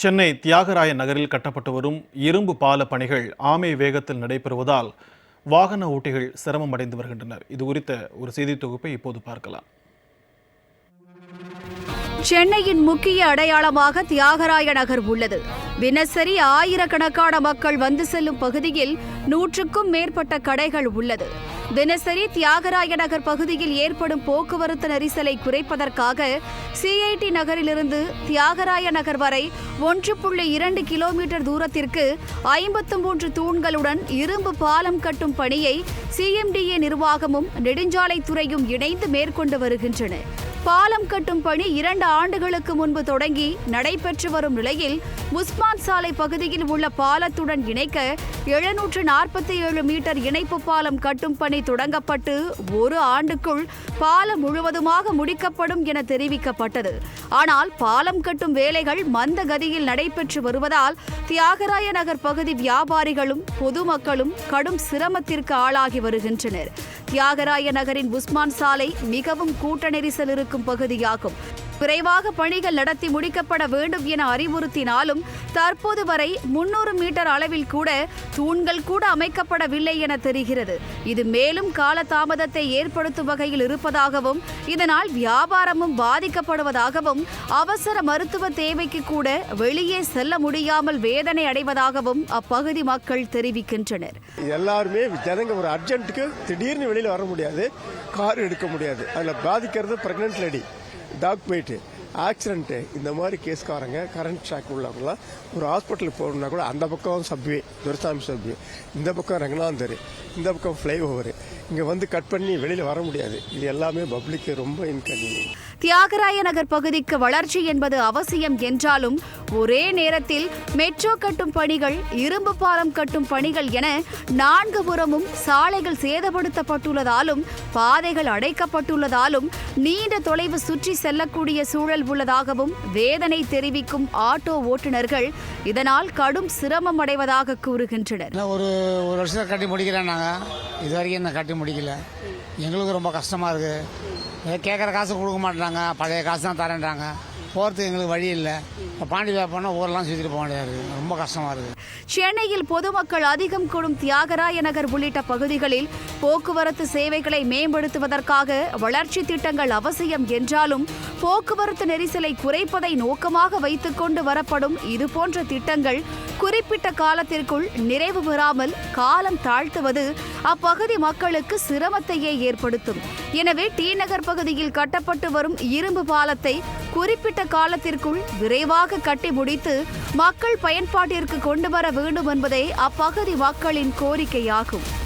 சென்னை தியாகராய நகரில் கட்டப்பட்டு வரும் இரும்பு பால பணிகள் ஆமை வேகத்தில் நடைபெறுவதால் வாகன ஓட்டிகள் சிரமம் அடைந்து வருகின்றனர். இது குறித்த ஒரு செய்தி தொகுப்பை இப்போது பார்க்கலாம். சென்னையின் முக்கிய அடையாளமாக தியாகராய நகர் உள்ளது. தினசரி ஆயிரக்கணக்கான மக்கள் வந்து செல்லும் பகுதியில் நூற்றுக்கும் மேற்பட்ட கடைகள் உள்ளது. தினசரி தியாகராய நகர் பகுதியில் ஏற்படும் போக்குவரத்து நெரிசலை குறைப்பதற்காக சிஐடி நகரிலிருந்து தியாகராய நகர் வரை ஒன்று புள்ளி இரண்டு கிலோமீட்டர் தூரத்திற்கு ஐம்பத்து மூன்று தூண்களுடன் இரும்பு பாலம் கட்டும் பணியை சிஎம்டிஏ நிர்வாகமும் நெடுஞ்சாலைத்துறையும் இணைந்து மேற்கொண்டு வருகின்றன. பாலம் கட்டும் பணி இரண்டு ஆண்டுகளுக்கு முன்பு தொடங்கி நடைபெற்று வரும் நிலையில் உஸ்மான் சாலை பகுதியில் உள்ள பாலத்துடன் இணைக்க எழுநூற்று நாற்பத்தி ஏழு மீட்டர் இணைப்பு பாலம் கட்டும் பணி தொடங்கப்பட்டு ஒரு ஆண்டுக்குள் பாலம் முழுவதுமாக முடிக்கப்படும் என தெரிவிக்கப்பட்டது. ஆனால் பாலம் கட்டும் வேலைகள் மந்த கதியில் நடைபெற்று வருவதால் தியாகராய நகர் பகுதி வியாபாரிகளும் பொதுமக்களும் கடும் சிரமத்திற்கு ஆளாகி வருகின்றனர். தியாகராய நகரின் உஸ்மான் சாலை மிகவும் கூட்ட நெரிசல் இருக்கும் பகுதியாகும். விரைவாக பணிகள் நடத்தி முடிக்கப்பட வேண்டும் என அறிவுறுத்தினாலும் தற்போது வரை முன்னூறு மீட்டர் அளவில் கூட தூண்கள் கூட அமைக்கப்படவில்லை என தெரிகிறது. இது மேலும் காலதாமதத்தை ஏற்படுத்தும் வகையில் இருப்பதாகவும் இதனால் வியாபாரமும் பாதிக்கப்படுவதாகவும் அவசர மருத்துவ தேவைக்கு கூட வெளியே செல்ல முடியாமல் வேதனை அடைவதாகவும் அப்பகுதி மக்கள் தெரிவிக்கின்றனர். எல்லாருமே ஜனங்க ஒரு அர்ஜென்ட்டுக்கு திடீர்னு வெளியில் வர முடியாது. கார் எடுக்க முடியாது. அதில் பாதிக்கிறது ப்ரெக்னென்ட் லேடி டாக் போயிட்டு ஆக்சிடென்ட்டு இந்த மாதிரி கேஸ்காரங்க கரண்ட் ஷாக் உள்ளவங்களாம் ஒரு ஹாஸ்பிட்டலுக்கு போகணுன்னா கூட அந்த பக்கம் சப்வே துரசாமி சப்வே. இந்த பக்கம் ரங்கநாதர் இந்த பக்கம் ஃப்ளைஓவர் இங்கே வந்து கட் பண்ணி வெளியில் வர முடியாது. இது எல்லாமே பப்ளிக்கு ரொம்ப இன்கன்வீனியன்ட் தியாகராய நகர் பகுதிக்கு வளர்ச்சி என்பது அவசியம் என்றாலும் ஒரே நேரத்தில் மெட்ரோ கட்டும் பணிகள் இரும்பு பாலம் கட்டும் பணிகள் என நான்கு புறமும் சாலைகள் சேதப்படுத்தப்பட்டுள்ளதாலும் பாதைகள் அடைக்கப்பட்டுள்ளதாலும் நீண்ட தொலைவு சுற்றி செல்லக்கூடிய சூழல் உள்ளதாகவும் வேதனை தெரிவிக்கும் ஆட்டோ ஓட்டுநர்கள் இதனால் கடும் சிரமம் அடைவதாக கூறுகின்றனர். ஒரு ஒரு வருஷத்தை கட்டி முடிக்கிறேன் நாங்கள் இது வரைக்கும் கட்டி முடிக்கல. எங்களுக்கு ரொம்ப கஷ்டமாக இருக்குது கேட்குற காசு கொடுக்க மாட்டாங்க பழைய காசு தான் தரேன்றாங்க. போகிறதுக்கு எங்களுக்கு வழி இல்லை. இப்போ பாண்டி போனால் ஊரெல்லாம் சுற்றிட்டு போக வேண்டியதாக இருக்குது. ரொம்ப கஷ்டமாக இருக்குது. சென்னையில் பொதுமக்கள் அதிகம் கூடும் தியாகராய நகர் உள்ளிட்ட பகுதிகளில் போக்குவரத்து சேவைகளை மேம்படுத்துவதற்காக வளர்ச்சி திட்டங்கள் அவசியம் என்றாலும் போக்குவரத்து நெரிசலை குறைப்பதை நோக்கமாக வைத்துக்கொண்டு வரப்படும் இதுபோன்ற திட்டங்கள் குறிப்பிட்ட காலத்திற்குள் நிறைவு பெறாமல் காலம் தாழ்த்துவது அப்பகுதி மக்களுக்கு சிரமத்தையே ஏற்படுத்தும். எனவே டி நகர் பகுதியில் கட்டப்பட்டு வரும் இரும்பு பாலத்தை குறிப்பிட்ட காலத்திற்குள் விரைவாக கட்டி முடித்து மக்கள் பயன்பாட்டிற்கு கொண்டு வர வேண்டும் என்பதே அப்பகுதி மக்களின் கோரிக்கையாகும்.